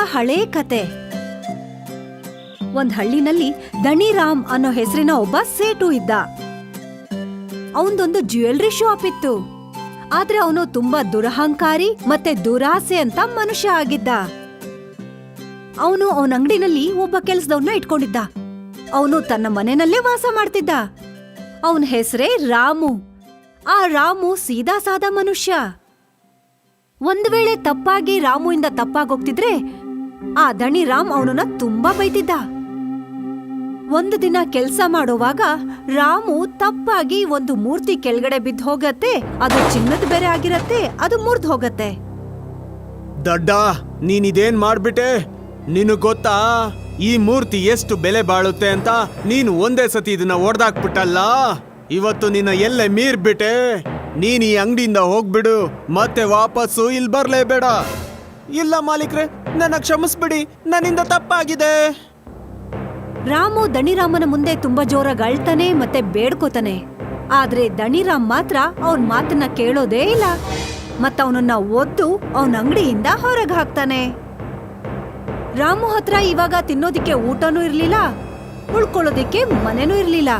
ತುಂಬಾ ಹಳೇ ಕತೆ. ಒಂದ್ ಹಳ್ಳಿನಲ್ಲಿ ದಣಿರಾಮ್ ಅನ್ನೋ ಹೆಸರಿನ ಒಬ್ಬ ಸೇಟು ಇದ್ದ. ಅವನದೊಂದು ಜ್ಯುವೆಲ್ರಿ ಶಾಪ್ ಇತ್ತು. ಆದ್ರೆ ಅವನು ತುಂಬಾ ದುರಹಂಕಾರಿ ಮತ್ತೆ ದುರಾಸೆ ಅಂತ ಮನುಷ್ಯ ಆಗಿದ್ದ. ಅವನು ಅವನ ಅಂಗಡಿನಲ್ಲಿ ಒಬ್ಬ ಕೆಲ್ಸದವನ್ನ ಇಟ್ಕೊಂಡಿದ್ದ. ಅವನು ತನ್ನ ಮನೆಯಲ್ಲೇ ವಾಸ ಮಾಡ್ತಿದ್ದ. ಅವನ ಹೆಸರೇ ರಾಮು. ಆ ರಾಮು ಸೀದಾ ಸಾದಾ ಮನುಷ್ಯ. ಒಂದ್ ವೇಳೆ ತಪ್ಪಾಗಿ ರಾಮುವಿಂದ ತಪ್ಪಾಗೋಗ್ತಿದ್ರೆ ಆ ದಣಿ ರಾಮ್ ಅವನನ್ನ ತುಂಬಾ ಬೈತಿದ್ದ. ಒಂದು ದಿನ ಕೆಲಸ ಮಾಡುವಾಗ ರಾಮು ತಪ್ಪಾಗಿ ಒಂದು ಮೂರ್ತಿ ಕೆಳಗಡೆ ಬಿದ್ದು ಹೋಗತ್ತೆ, ಅದು ಚಿನ್ನದ ಬೆರೆ ಆಗಿರತ್ತೆ, ಅದು ಮುರ್ದ್ ಹೋಗತ್ತೆ. ದಡ್ಡ ನೀನ್ ಇದೇನ್ ಮಾಡ್ಬಿಟ್ಟೆ? ನಿನ್ ಗೊತ್ತಾ, ಈ ಮೂರ್ತಿ ಎಷ್ಟು ಬೆಲೆ ಬಾಳುತ್ತೆ ಅಂತ ನೀನು ಒಂದೇ ಸತಿ ಇದನ್ನ ಒಡ್ದಾಕ್ಬಿಟ್ಟಲ್ಲ? ಇವತ್ತು ನಿನ್ನ ಎಲ್ಲೆ ಮೀರ್ಬಿಟ್ಟೆ? ನೀನ್ ಈ ಅಂಗಡಿಯಿಂದ ಹೋಗ್ಬಿಡು, ಮತ್ತೆ ವಾಪಸ್ಸು ಇಲ್ಲಿ ಬರ್ಲೇಬೇಡ. ಇಲ್ಲ ಮಾಲೀಕ್ರೆ, ನನ್ನ ಕ್ಷಮಿಸ್ಬಿಡಿ, ನನ್ನಿಂದ ತಪ್ಪಾಗಿದೆ. ರಾಮು ದಣಿರಾಮನ ಮುಂದೆ ತುಂಬಾ ಜೋರಾಗಿ ಅಳ್ತಾನೆ ಮತ್ತೆ ಬೇಡ್ಕೋತಾನೆ. ಆದ್ರೆ ದಣಿರಾಮ್ ಮಾತ್ರ ಅವನ್ ಮಾತನ್ನ ಕೇಳೋದೇ ಇಲ್ಲ. ಮತ್ತವನನ್ನ ಒದ್ದು ಅವನ ಅಂಗಡಿಯಿಂದ ಹೊರಗೆ ಹಾಕ್ತಾನೆ. ರಾಮು ಹತ್ರ ಇವಾಗ ತಿನ್ನೋದಿಕ್ಕೆ ಊಟನೂ ಇರ್ಲಿಲ್ಲ, ಉಳ್ಕೊಳ್ಳೋದಿಕ್ಕೆ ಮನೆನೂ ಇರ್ಲಿಲ್ಲ.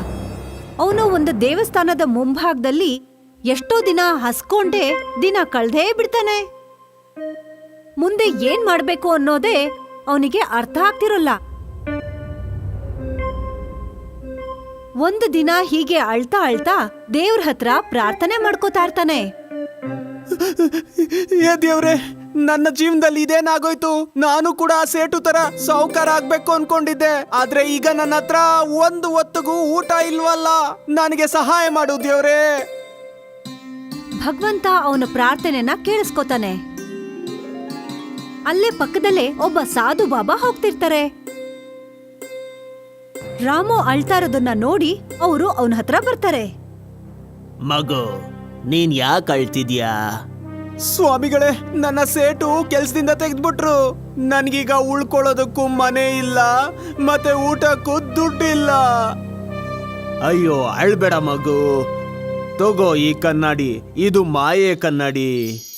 ಅವನು ಒಂದು ದೇವಸ್ಥಾನದ ಮುಂಭಾಗದಲ್ಲಿ ಎಷ್ಟೋ ದಿನ ಹಸ್ಕೊಂಡೇ ದಿನ ಕಳ್ದೇ ಬಿಡ್ತಾನೆ. ಮುಂದೆ ಏನ್ ಮಾಡ್ಬೇಕು ಅನ್ನೋದೇ ಅವನಿಗೆ ಅರ್ಥ ಆಗ್ತಿರಲ್ಲ. ಒಂದು ದಿನ ಹೀಗೆ ಅಳ್ತಾ ಅಳ್ತಾ ದೇವ್ರ ಹತ್ರ ಪ್ರಾರ್ಥನೆ ಮಾಡ್ಕೋತಾ ಇರ್ತಾನೆ. ಏ ದೇವ್ರೆ ನನ್ನ ಜೀವನದಲ್ಲಿ ಇದೇನಾಗೋಯ್ತು? ನಾನು ಕೂಡ ಆ ಸೇಟು ತರ ಸಾಹುಕಾರ ಆಗ್ಬೇಕು ಅನ್ಕೊಂಡಿದ್ದೆ. ಆದ್ರೆ ಈಗ ನನ್ನ ಹತ್ರ ಒಂದು ಹೊತ್ತಿಗೂ ಊಟ ಇಲ್ವಲ್ಲ? ನನಗೆ ಸಹಾಯ ಮಾಡು ದೇವ್ರೆ. ಭಗವಂತ ಅವನ ಪ್ರಾರ್ಥನೆನ ಕೇಳಿಸ್ಕೊತಾನೆ. ಅಲ್ಲೇ ಪಕ್ಕದಲ್ಲೇ ಒಬ್ಬ ಸಾಧು ಬಾಬಾ ಹೋಗ್ತಿರ್ತಾರೆ. ರಾಮು ಅಳ್ತಾ ಇರೋದನ್ನ ನೋಡಿ ಅವರು ಅವನ ಹತ್ರ ಬರ್ತಾರೆ. ಮಗು ನೀನ್ ಯಾಕೆ ಅಳ್ತಿದ್ಯಾ? ಸ್ವಾಮಿಗಳೇ ನನ್ನ ಸೇಟು ಕೆಲ್ಸದಿಂದ ತೆಗೆದ್ಬಿಟ್ರು. ನನ್ಗೀಗ ಉಳ್ಕೊಳ್ಳೋದಕ್ಕೂ ಮನೆ ಇಲ್ಲ ಮತ್ತೆ ಊಟಕ್ಕೂ ದುಡ್ಡಿಲ್ಲ. ಅಯ್ಯೋ ಅಳ್ಬೇಡ ಮಗು. ತಗೋ ಈ ಕನ್ನಡಿ ಇದು ಮಾಯೆ ಕನ್ನಡಿ.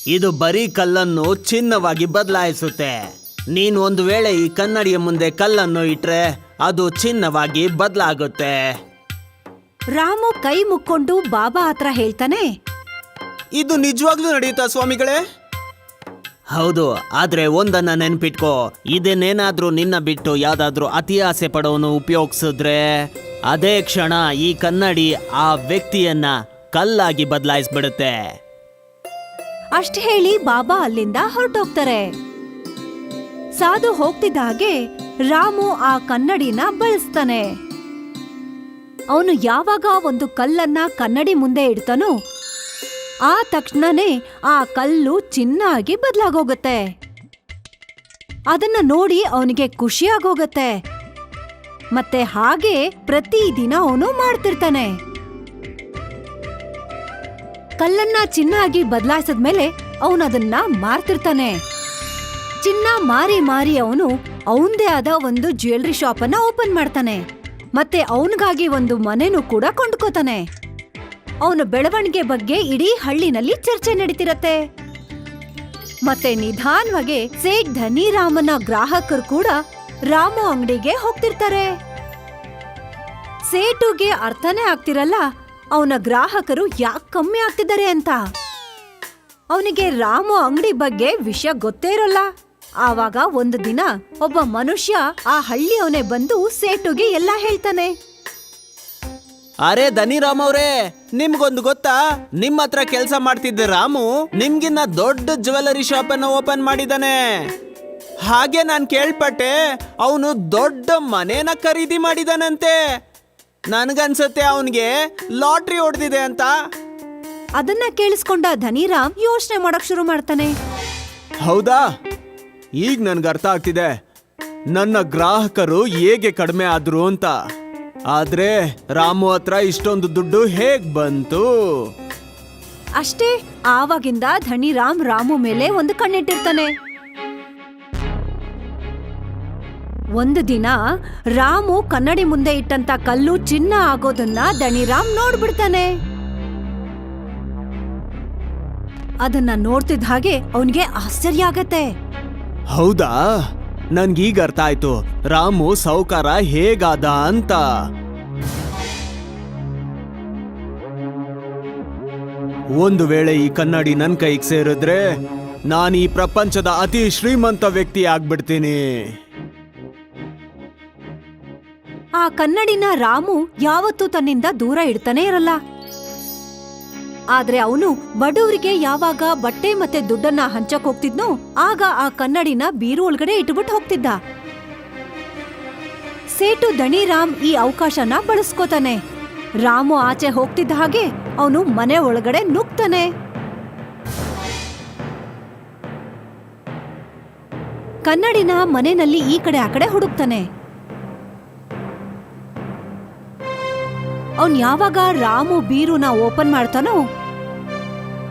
ಇದು ಬರೀ ಕಲ್ಲನ್ನು ಚಿನ್ನವಾಗಿ ಬದಲಾಯಿಸುತ್ತೆ. ನೀನು ಒಂದು ವೇಳೆ ಈ ಕನ್ನಡಿಯ ಮುಂದೆ ಕಲ್ಲನ್ನು ಇಟ್ರೆ ಅದು ಚಿನ್ನವಾಗಿ ಬದಲಾಗುತ್ತೆ. ರಾಮು ಕೈ ಮುಕ್ಕೊಂಡು ಬಾಬಾ ಹತ್ರ ಹೇಳ್ತಾನೆ. ಇದು ನಿಜವಾಗ್ಲೂ ನಡೆಯುತ್ತಾ ಸ್ವಾಮಿಗಳೇ? ಹೌದು ಆದ್ರೆ ಒಂದನ್ನ ನೆನ್ಪಿಟ್ಕೋ. ಇದನ್ನೇನಾದ್ರೂ ನಿನ್ನ ಬಿಟ್ಟು ಯಾವ್ದಾದ್ರೂ ಅತಿ ಆಸೆ ಪಡೋನು ಉಪಯೋಗಿಸಿದ್ರೆ ಅದೇ ಕ್ಷಣ ಈ ಕನ್ನಡಿ ಆ ವ್ಯಕ್ತಿಯನ್ನ ಕಲ್ಲಾಗಿ ಬದಲಾಯಿಸ್ಬಿಡುತ್ತೆ. ಅಷ್ಟ್ ಹೇಳಿ ಬಾಬಾ ಅಲ್ಲಿಂದ ಹೊರಟೋಗ್ತಾರೆ. ಸಾಧು ಹೋಗ್ತಿದ್ದ ಹಾಗೆ ರಾಮು ಆ ಕನ್ನಡಿನ ಬಳಸ್ತಾನೆ. ಅವನು ಯಾವಾಗ ಒಂದು ಕಲ್ಲನ್ನ ಕನ್ನಡಿ ಮುಂದೆ ಇಡ್ತಾನೋ, ಆ ತಕ್ಷಣನೇ ಆ ಕಲ್ಲು ಚಿನ್ನಾಗಿ ಬದಲಾಗೋಗತ್ತೆ. ಅದನ್ನ ನೋಡಿ ಅವನಿಗೆ ಖುಷಿಯಾಗೋಗತ್ತೆ. ಮತ್ತೆ ಹಾಗೆ ಪ್ರತಿದಿನ ಅವನು ಮಾಡ್ತಿರ್ತಾನೆ. ಕಲ್ಲನ್ನ ಚಿನ್ನ ಆಗಿ ಬದಲಾಯಿಸಿದ್ಮೇಲೆ ಅವನು ಅದನ್ನ ಮಾರ್ತಿರ್ತಾನೆ. ಚಿನ್ನ ಮಾರಿ ಮಾರಿ ಅವನು ಅವನದೇ ಆದ ಒಂದು ಜ್ಯುವೆಲ್ರಿ ಶಾಪ್ ಅನ್ನ ಓಪನ್ ಮಾಡ್ತಾನೆ. ಮತ್ತೆ ಅವನಿಗಾಗಿ ಒಂದು ಮನೆನೂ ಕೂಡ ಕೊಂಡ್ಕೋತಾನೆ. ಅವನ ಬೆಳವಣಿಗೆ ಬಗ್ಗೆ ಇಡೀ ಹಳ್ಳಿನಲ್ಲಿ ಚರ್ಚೆ ನಡೀತಿರತ್ತೆ. ಮತ್ತೆ ನಿಧಾನವಾಗಿ ಸೇಠ್ ಧನಿರಾಮನ ಗ್ರಾಹಕರು ಕೂಡ ರಾಮು ಅಂಗಡಿಗೆ ಹೋಗ್ತಿರ್ತಾರೆ. ಸೇಟುಗೆ ಅರ್ಥನೇ ಆಗ್ತಿರಲ್ಲ ಅವನ ಗ್ರಾಹಕರು ಯಾಕೆ ಕಮ್ಮಿ ಆಗ್ತಿದ್ದಾರೆ ಅಂತ? ಅವನಿಗೆ ರಾಮು ಅಂಗಡಿ ಬಗ್ಗೆ ವಿಷಯ ಗೊತ್ತೇ ಇರೋಲ್ಲ. ಆವಾಗ ಒಂದು ದಿನ ಒಬ್ಬ ಮನುಷ್ಯ ಆ ಹಳ್ಳಿಯವನೇ ಬಂದು ಸೇಟುಗೆ ಎಲ್ಲ ಹೇಳ್ತಾನೆ. ಅರೆ ಧನಿರಾಮ್ ಅವ್ರೇ, ನಿಮ್ಗೊಂದು ಗೊತ್ತಾ? ನಿಮ್ಮ ಹತ್ರ ಕೆಲಸ ಮಾಡ್ತಿದ್ದ ರಾಮು ನಿಮ್ಗಿನ್ನ ದೊಡ್ಡ ಜ್ಯುವೆಲರಿ ಶಾಪ್ ಅನ್ನ ಓಪನ್ ಮಾಡಿದಾನೆ. ಹಾಗೆ ನಾನು ಕೇಳ್ಪಟ್ಟೆ, ಅವನು ದೊಡ್ಡ ಮನೇನ ಖರೀದಿ ಮಾಡಿದಾನಂತೆ. ನನ್ಗನ್ಸತ್ತೆ ಅವನಿಗೆ ಲಾಟ್ರಿ ಹೊಡೆದಿದೆ ಅಂತ. ಅದನ್ನ ಕೇಳಿಸ್ಕೊಂಡ ಧನಿರಾಮ್ ಯೋಚನೆ ಮಾಡಕ್ ಶುರು ಮಾಡ್ತಾನೆ. ಹೌದಾ? ಈಗ ನನ್ಗೆ ಅರ್ಥ ಆಗ್ತಿದೆ. ನನ್ನ ಗ್ರಾಹಕರು ಹೇಗೆ ಕಡಿಮೆ ಆದ್ರು ಅಂತ. ಆದ್ರೆ ರಾಮು ಹತ್ರ ಇಷ್ಟೊಂದು ದುಡ್ಡು ಹೇಗ್ ಬಂತು? ಅಷ್ಟೇ ಆವಾಗಿಂದ ಧನಿರಾಮ್ ರಾಮು ಮೇಲೆ ಒಂದು ಕಣ್ಣಿಟ್ಟಿರ್ತಾನೆ. ಒಂದು ದಿನ ರಾಮು ಕನ್ನಡಿ ಮುಂದೆ ಇಟ್ಟಂತ ಕಲ್ಲು ಚಿನ್ನ ಆಗೋದನ್ನ ದಣಿರಾಮ್ ನೋಡ್ಬಿಡ್ತಾನೆ. ಅದನ್ನ ನೋಡ್ತಿದ್ದ ಹಾಗೆ ಅವನಿಗೆ ಆಶ್ಚರ್ಯ ಆಗತ್ತೆ. ಹೌದಾ? ನನ್ಗೀಗ ಅರ್ಥ ಆಯ್ತು ರಾಮು ಸೌಕಾರ ಹೇಗಾದ ಅಂತ. ಒಂದು ವೇಳೆ ಈ ಕನ್ನಡಿ ನನ್ನ ಕೈಗೆ ಸೇರಿದ್ರೆ ನಾನು ಈ ಪ್ರಪಂಚದ ಅತಿ ಶ್ರೀಮಂತ ವ್ಯಕ್ತಿ ಆಗ್ಬಿಡ್ತೀನಿ. ಆ ಕನ್ನಡಿನ ರಾಮು ಯಾವತ್ತೂ ತನ್ನಿಂದ ದೂರ ಇಡ್ತಾನೆ ಇರಲ್ಲ. ಆದ್ರೆ ಅವನು ಬಡವರಿಗೆ ಯಾವಾಗ ಬಟ್ಟೆ ಮತ್ತೆ ದುಡ್ಡನ್ನ ಹಂಚಕ್ ಹೋಗ್ತಿದ್ನೋ ಆಗ ಆ ಕನ್ನಡಿನ ಬೀರು ಒಳಗಡೆ ಇಟ್ಬಿಟ್ಟು ಹೋಗ್ತಿದ್ದ. ಸೇಟು ದಣಿರಾಮ್ ಈ ಅವಕಾಶನ ಬಳಸ್ಕೋತಾನೆ. ರಾಮು ಆಚೆ ಹೋಗ್ತಿದ್ದ ಹಾಗೆ ಅವನು ಮನೆ ಒಳಗಡೆ ನುಗ್ತಾನೆ. ಕನ್ನಡಿನ ಮನೆಯಲ್ಲಿ ಈ ಕಡೆ ಆ ಕಡೆ ಹುಡುಕ್ತಾನೆ. ಅವನ್ ಯಾವಾಗ ರಾಮು ಬೀರುನ ಓಪನ್ ಮಾಡ್ತಾನೋ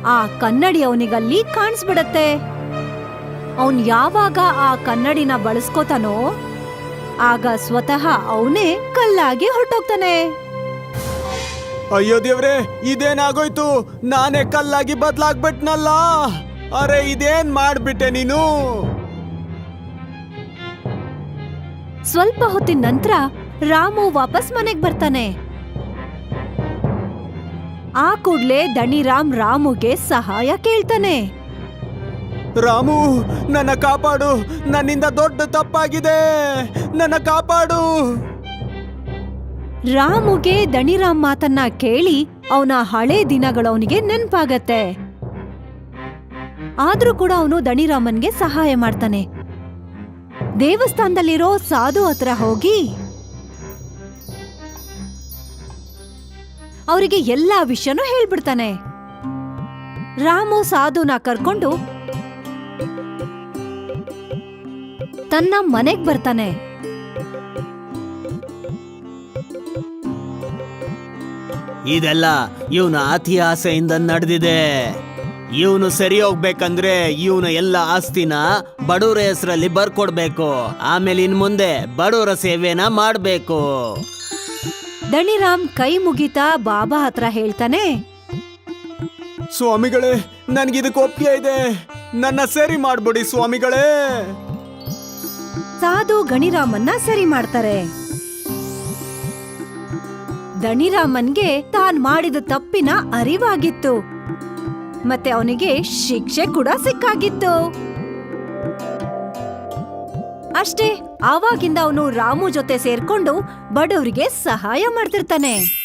ಆ ಕನ್ನಡಿ ಅವನಿಗಲ್ಲಿ ಕಾಣಿಸ್ಬಿಡತ್ತೆ. ಅವನ್ ಯಾವಾಗ ಆ ಕನ್ನಡಿನ ಬಳಸ್ಕೋತಾನೋ ಆಗ ಸ್ವತಃ ಅವನೇ ಕಲ್ಲಾಗಿ ಹೊರಟೋಗ್ತಾನೆ. ಅಯ್ಯೋ ದೇವ್ರೆ ಇದೇನಾಗೋಯ್ತು? ನಾನೇ ಕಲ್ಲಾಗಿ ಬದ್ಲಾಗ್ಬಿಟ್ನಲ್ಲ? ಅರೆ ಇದೇನ್ ಮಾಡ್ಬಿಟ್ಟೆ ನೀನು? ಸ್ವಲ್ಪ ಹೊತ್ತಿನ ನಂತರ ರಾಮು ವಾಪಸ್ ಮನೆಗ್ ಬರ್ತಾನೆ. ಆ ಕೂಡ್ಲೆ ದಣಿರಾಮ್ ರಾಮುಗೆ ಸಹಾಯ ಕೇಳ್ತಾನೆ. ರಾಮು ನನ್ನ ಕಾಪಾಡು. ನನ್ನಿಂದ ದೊಡ್ಡ ತಪ್ಪಾಗಿದೆ. ನನ್ನ ಕಾಪಾಡು. ರಾಮುಗೆ ದಣಿರಾಮ್ ಮಾತನ್ನ ಕೇಳಿ ಅವನ ಹಳೆ ದಿನಗಳು ಅವನಿಗೆ ನೆನ್ಪಾಗತ್ತೆ. ಆದ್ರೂ ಕೂಡ ಅವನು ದಣಿರಾಮನ್ಗೆ ಸಹಾಯ ಮಾಡ್ತಾನೆ. ದೇವಸ್ಥಾನದಲ್ಲಿರೋ ಸಾಧು ಹತ್ರ ಹೋಗಿ ಅವರಿಗೆ ಎಲ್ಲಾ ವಿಷಯನೂ ಹೇಳ್ಬಿಡ್ತಾನೆ. ರಾಮು ಸಾಧುನ ಕರ್ಕೊಂಡು ತನ್ನ ಮನೆಗ್ ಬರ್ತಾನೆ. ಇದೆಲ್ಲ ಇವನ ಅತಿ ಆಸೆಯಿಂದ ನಡೆದಿದೆ. ಇವನು ಸರಿ ಹೋಗ್ಬೇಕಂದ್ರೆ ಇವನ ಎಲ್ಲ ಆಸ್ತಿನ ಬಡವರ ಹೆಸರಲ್ಲಿ ಬರ್ಕೊಡ್ಬೇಕು. ಆಮೇಲೆ ಇನ್ ಮುಂದೆ ಬಡವರ ಸೇವೆನ ಮಾಡ್ಬೇಕು. ದಣಿರಾಮ್ ಕೈ ಮುಗಿತಾ ಬಾಬಾ ಹತ್ರ ಹೇಳ್ತಾನೆ ಸ್ವಾಮಿಗಳೇ ನನಗಿದಕ್ಕೆ ಒಪ್ಪಿಗೆ ಇದೆ. ನನ್ನ ಸರಿ ಮಾಡ್ಬಿಡಿ ಸ್ವಾಮಿಗಳೇ. ಸಾಧು ಗಣಿರಾಮನ್ನ ಸರಿ ಮಾಡ್ತಾರೆ. ದಣಿರಾಮನ್ಗೆ ತಾನ್ ಮಾಡಿದ ತಪ್ಪಿನ ಅರಿವಾಗಿತ್ತು. ಮತ್ತೆ ಅವನಿಗೆ ಶಿಕ್ಷೆ ಕೂಡ ಸಿಕ್ಕಾಗಿತ್ತು. ಅಷ್ಟೇ ಆವಾಗಿಂದ ಅವನು ರಾಮು ಜೊತೆ ಸೇರ್ಕೊಂಡು ಬಡವರಿಗೆ ಸಹಾಯ ಮಾಡ್ತಿರ್ತಾನೆ.